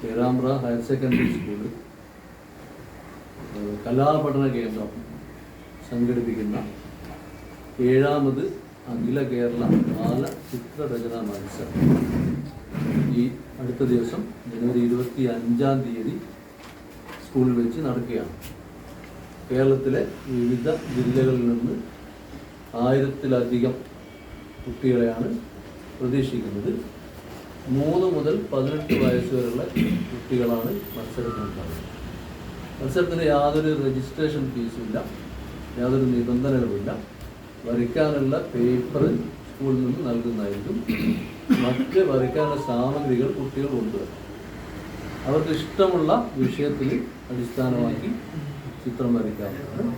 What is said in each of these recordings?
Perambra higher secondary ഏഹ് കലാപഠന കേന്ദ്രം സംഘടിപ്പിക്കുന്ന ഏഴാമത് അഖില കേരള ബാല ചിത്രരചനാ മത്സരം. ഈ അടുത്ത ദിവസം ജനുവരി ഇരുപത്തി അഞ്ചാം തീയതി സ്കൂളിൽ വെച്ച് നടക്കുകയാണ്. കേരളത്തിലെ വിവിധ ജില്ലകളിൽ നിന്ന് ആയിരത്തിലധികം കുട്ടികളെയാണ് പ്രതീക്ഷിക്കുന്നത്. മൂന്ന് മുതൽ പതിനെട്ട് വയസ്സ് വരെയുള്ള കുട്ടികളാണ് മത്സരത്തിനുണ്ടാകുന്നത് മത്സരത്തിന് യാതൊരു രജിസ്ട്രേഷൻ ഫീസുമില്ല യാതൊരു നിബന്ധനകളുമില്ല വരയ്ക്കാനുള്ള പേപ്പർ സ്കൂളിൽ നിന്ന് നൽകുന്നതായിരിക്കും. മറ്റ് വരയ്ക്കാനുള്ള സാമഗ്രികൾ കുട്ടികൾ കൊണ്ടുവരും അവർക്ക് ഇഷ്ടമുള്ള വിഷയത്തിൽ അടിസ്ഥാനമാക്കി ചിത്രം വരയ്ക്കാവുന്നതാണ്.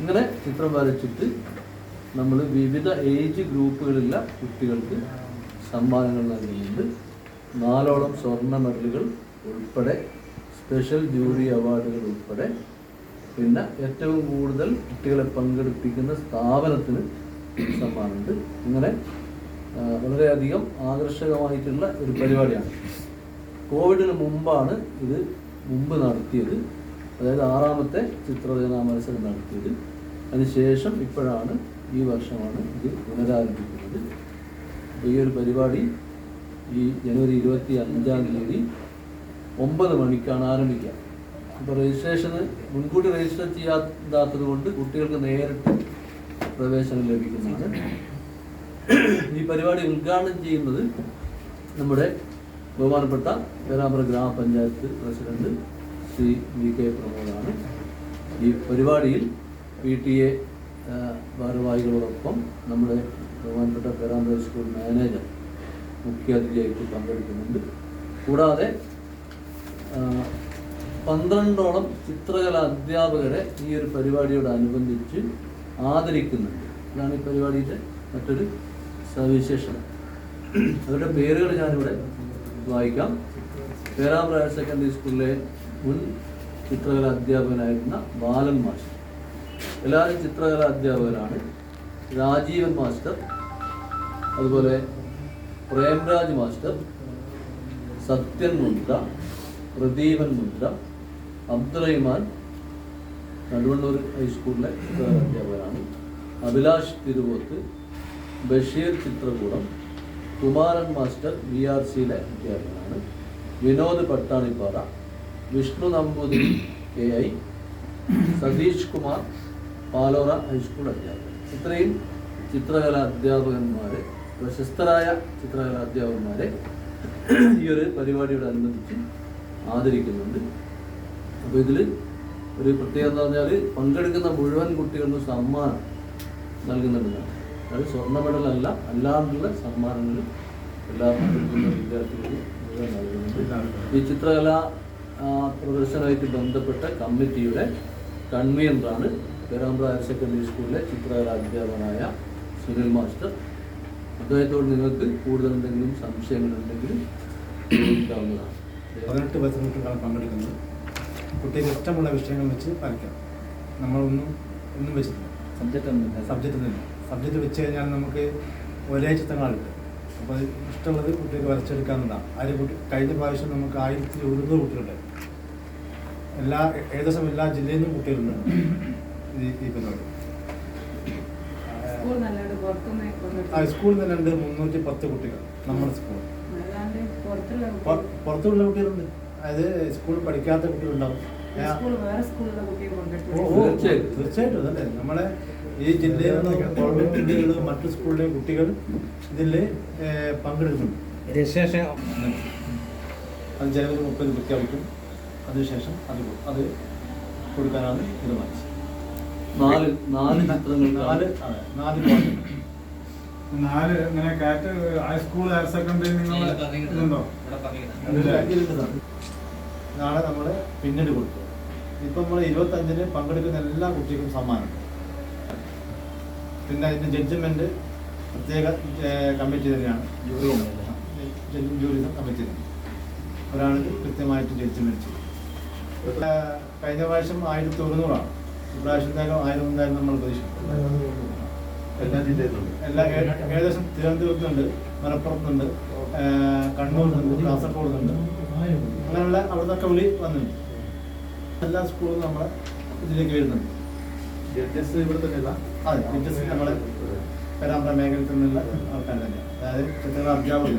ഇങ്ങനെ ചിത്രം വരച്ചിട്ട് നമ്മൾ വിവിധ ഏജ് ഗ്രൂപ്പുകളിലുള്ള കുട്ടികൾക്ക് സമ്മാനങ്ങൾ നൽകുന്നുണ്ട് നാലോളം സ്വർണ മെഡലുകൾ ഉൾപ്പെടെ സ്പെഷ്യൽ ജൂറി അവാർഡുകൾ ഉൾപ്പെടെ. പിന്നെ ഏറ്റവും കൂടുതൽ കുട്ടികളെ പങ്കെടുപ്പിക്കുന്ന സ്ഥാപനത്തിന് സമ്മാനമുണ്ട്. ഇങ്ങനെ വളരെയധികം ആകർഷകമായിട്ടുള്ള ഒരു പരിപാടിയാണ്. കോവിഡിന് മുമ്പാണ് ഇത് മുമ്പ് നടത്തിയത്. അതായത് ആറാമത്തെ ചിത്രരചനാ മത്സരം നടത്തിയത്. അതിനുശേഷം ഇപ്പോഴാണ് ഈ വർഷമാണ് ഇത് പുനരാരംഭിക്കുന്നത്. ഈ ഒരു പരിപാടി ഈ ജനുവരി ഇരുപത്തി അഞ്ചാം തീയതി ഒമ്പത് മണിക്കാണ് ആരംഭിക്കുക. അപ്പോൾ രജിസ്ട്രേഷന് മുൻകൂട്ടി രജിസ്റ്റർ ചെയ്യാത്തത് കൊണ്ട് കുട്ടികൾക്ക് നേരിട്ട് പ്രവേശനം ലഭിക്കുന്നുണ്ട് ഈ പരിപാടി ഉദ്ഘാടനം ചെയ്യുന്നത് നമ്മുടെ ബഹുമാനപ്പെട്ട പേരാമ്പ്ര ഗ്രാമപഞ്ചായത്ത് പ്രസിഡന്റ് ശ്രീ വി കെ പ്രമോദാണ്. ഈ പരിപാടിയിൽ പി ടി എ ഭാരവാഹികളോടൊപ്പം നമ്മുടെ ബഹുമാനപ്പെട്ട പേരാമ്പ്ര സ്കൂൾ മാനേജർ മുഖ്യാതിഥിയായിട്ട് പങ്കെടുക്കുന്നുണ്ട്. കൂടാതെ പന്ത്രണ്ടോളം ചിത്രകല അധ്യാപകരെ ഈ ഒരു പരിപാടിയോടനുബന്ധിച്ച് ആദരിക്കുന്നുണ്ട്. ഇതാണ് ഈ പരിപാടിയുടെ മറ്റൊരു സവിശേഷത. അവരുടെ പേരുകൾ ഞാനിവിടെ വായിക്കാം. പേരാമ്പ്ര ഹയർ സെക്കൻഡറി സ്കൂളിലെ മുൻ ചിത്രകലാ അധ്യാപകനായിരുന്ന ബാലൻ മാസ്റ്റർ എല്ലാവരും ചിത്രകലാ അധ്യാപകരാണ് രാജീവൻ മാസ്റ്റർ അതുപോലെ പ്രേംരാജ് മാസ്റ്റർ സത്യൻ മുദ്ര പ്രദീപൻ മുദ്ര അബ്ദുറഹിമാൻ നടുവണ്ണൂർ ഹൈസ്കൂളിലെ അധ്യാപകരാണ് Abhilash Thiruvoth Basheer Chithrakoodam Kumaran master B R സിയിലെ അധ്യാപകനാണ് Vinod Pattanippara Vishnu Namboothiri A I Satheesh Kumar Palora high school അധ്യാപകൻ. ഇത്രയും ചിത്രകലാ അധ്യാപകന്മാരെ പ്രശസ്തരായ ചിത്രകലാ അധ്യാപകന്മാരെ ഈ ഒരു പരിപാടിയോടനുബന്ധിച്ച് ആദരിക്കുന്നുണ്ട്. അപ്പോൾ ഇതിൽ ഒരു പ്രത്യേകത എന്ന് പറഞ്ഞാൽ പങ്കെടുക്കുന്ന മുഴുവൻ കുട്ടികൾക്കും സമ്മാനം നൽകുന്നുണ്ടെന്നാണ് അത് സ്വർണ മെഡൽ അല്ല അല്ലാണ്ടുള്ള സമ്മാനങ്ങൾ എല്ലാ നൽകുന്നുണ്ട്. ഈ ചിത്രകല പ്രദർശനമായിട്ട് ബന്ധപ്പെട്ട കമ്മിറ്റിയുടെ കൺവീനറാണ് പേരാമ്പ്ര ഹയർ സെക്കൻഡറി സ്കൂളിലെ ചിത്രകല അധ്യാപകനായ സുനിൽ മാസ്റ്റർ. അദ്ദേഹത്തോട് നിങ്ങൾക്ക് കൂടുതൽ എന്തെങ്കിലും സംശയങ്ങളുണ്ടെങ്കിൽ ചോദിക്കാവുന്നതാണ്. പതിനെട്ട് പതിനെട്ടുകളാണ് പങ്കെടുക്കുന്നത്. കുട്ടിക്ക് ഇഷ്ടമുള്ള വിഷയങ്ങൾ വെച്ച് പഠിക്കാം നമ്മളൊന്നും ഒന്നും വെച്ചിട്ടില്ല. സബ്ജക്റ്റ് ഒന്നും സബ്ജക്റ്റ് ഒന്നുമില്ല സബ്ജക്റ്റ് വെച്ച് കഴിഞ്ഞാൽ നമുക്ക് ഒരേ ചിത്രങ്ങളുണ്ട് അപ്പോൾ ഇഷ്ടമുള്ളത് കുട്ടികൾക്ക് വരച്ചെടുക്കാവുന്നതാണ്. അതിൽ കുട്ടി കഴിഞ്ഞ പ്രാവശ്യം നമുക്ക് ആയിരത്തി ഒരുന്നൂറ് കുട്ടികളുണ്ട്. എല്ലാ ഏകദേശം എല്ലാ ജില്ലയിൽ നിന്നും കുട്ടികളുണ്ട്. ഈ പരിപാടി സ്കൂൾ. സ്കൂളിൽ നിന്ന് രണ്ട് മുന്നൂറ്റി പത്ത് കുട്ടികൾ. നമ്മുടെ സ്കൂൾ. പുറത്തുള്ള പുറ- കുട്ടികൾ- പുറത്തുള്ള കുട്ടികളുണ്ട്. അതായത് സ്കൂളിൽ പഠിക്കാത്ത കുട്ടികളുണ്ടാവും. സ്കൂൾ. തീർച്ചയായിട്ടും. അതല്ലേ. നമ്മളെ ഈ ജില്ലയിൽ നിന്ന് ഗവൺമെന്റ് ജില്ലകളിൽ മറ്റു സ്കൂളിലെ കുട്ടികൾ ഇതിൽ പങ്കെടുക്കുന്നുണ്ട്. രജിസ്ട്രേഷൻ അത് ജനുവരി മുപ്പത് പ്രഖ്യാപിക്കും അതിനുശേഷം അത് അത് കൊടുക്കാനാണ് തീരുമാനിച്ചത്. നാല് നാല് നാല് ചിത്രങ്ങൾ അതെ നാല് പാട്ട്. നാല് ഇങ്ങനെ കാറ്റ് ഹൈസ്കൂൾ ഹയർ സെക്കൻഡറി നിങ്ങൾ ഇതുണ്ടോ? നാളെ നമ്മൾ പിന്നീട് കൊടുക്കും ഇപ്പം നമ്മൾ ഇരുപത്തഞ്ചിന് പങ്കെടുക്കുന്ന എല്ലാ കുട്ടികൾക്കും സമ്മാനം. പിന്നെ അതിന്റെ ജഡ്ജ്മെന്റ് പ്രത്യേക കമ്മിറ്റി തന്നെയാണ് ജൂറി ജഡ്ജും ജൂറിയും കമ്മിറ്റി തന്നെ ഒരാൾ കൃത്യമായിട്ട് ജഡ്ജ്മെന്റ് ചെയ്യും കഴിഞ്ഞ പ്രാവശ്യം ആയിരത്തി ഒരുന്നൂറാണ് ഇപ്രാവശ്യം എന്തായാലും ആയിരം എന്തായാലും നമ്മൾ പ്രതീക്ഷിക്കും എല്ലാ ജില്ലയിലും എല്ലാ ഏകദേശം തിരുവനന്തപുരത്തുണ്ട് മലപ്പുറത്തുണ്ട് കണ്ണൂരിലുണ്ട് കാസർഗോഡുണ്ട് അങ്ങനെയുള്ള അവിടുന്നൊക്കെ വിളി വന്നിട്ടുണ്ട്. എല്ലാ സ്കൂളും നമ്മളെ ഇതിലേക്ക് വരുന്നുണ്ട്. ജഡ്ജസ് അതെ ടീച്ചേഴ്സ് നമ്മളെ പേരാമ്പ്ര മേഖലയിൽ നിന്നുള്ള ആൾക്കാർ തന്നെ അതായത് ചിത്രങ്ങൾ അധ്യാപകർ.